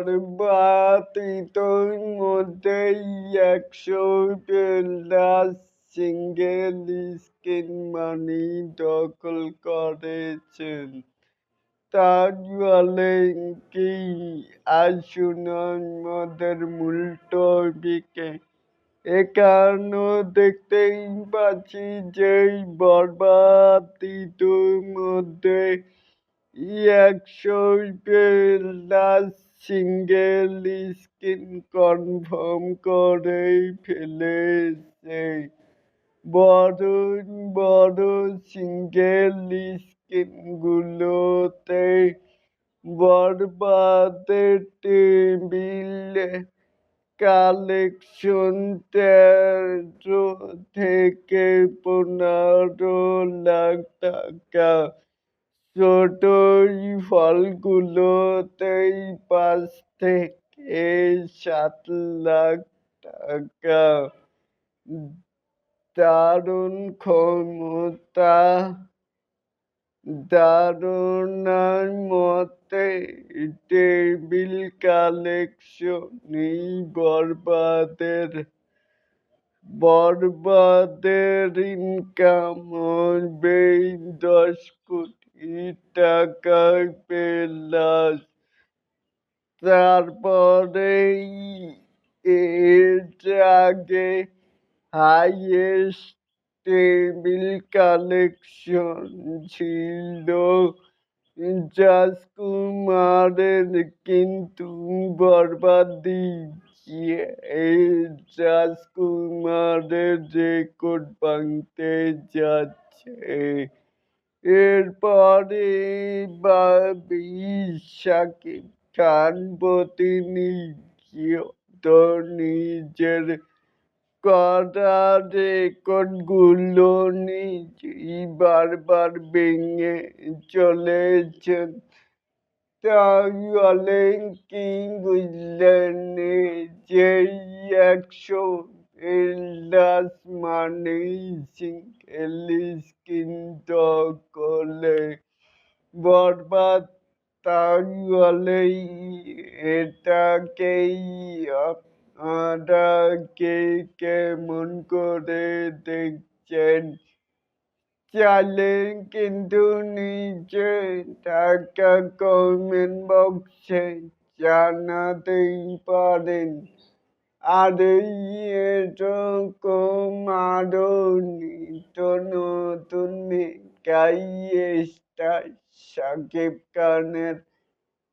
বরবাদিতর মধ্যেই একশো plus single screen মানি দখল করেছেন। তাজওয়ালেন কি আসুন আমাদের মূল টপিকে এখানেও দেখতেই পাচ্ছি যে বরবাদিতর মধ্যে একশো প্লাস সিঙ্গেল স্ক্রিন কনফার্ম করে ফেলেছে। বড় বড় সিঙ্গেল স্ক্রিনগুলোতে বরবাদের টেবিলে কালেকশন তেরো থেকে পনেরো লাখ টাকা ছোট ফলগুলোতেই পাঁচ থেকে সাত লাখ টাকা। দারুণ ক্ষমতা ধারণার মতে টেবিল কালেকশনই বরবাদের বরবাদের ইনকাম হবে দশ কোটি টাকার প্লাস তারপরেই আগে হাইয়েস্ট টেবিল কালেকশন ছিল। রাজকুমারের কিন্তু বরবাদি। রাজকুমারের রেকর্ড ভাঙতে যাচ্ছে। এরপরে শাকিব খান প্রতিনিয়ত নিজের করা রেকর্ডগুলো নিজেই বারবার ভেঙে চলেছেন তাহলে কি বুঝলেন যে একশো প্লাস মানে সিঙ্গেল স্ক্রিন দখলে বরবাদ তাহলেই এটাকেই আপনারা কে কেমন করে দেখছেন? চাইলে কিন্তু নিচে টাকা কমেন্ট বক্সে জানাতেই পারেন। আর এই এরকম আরও নিত্য নতুন মেকাই স্টার সাকিব খানের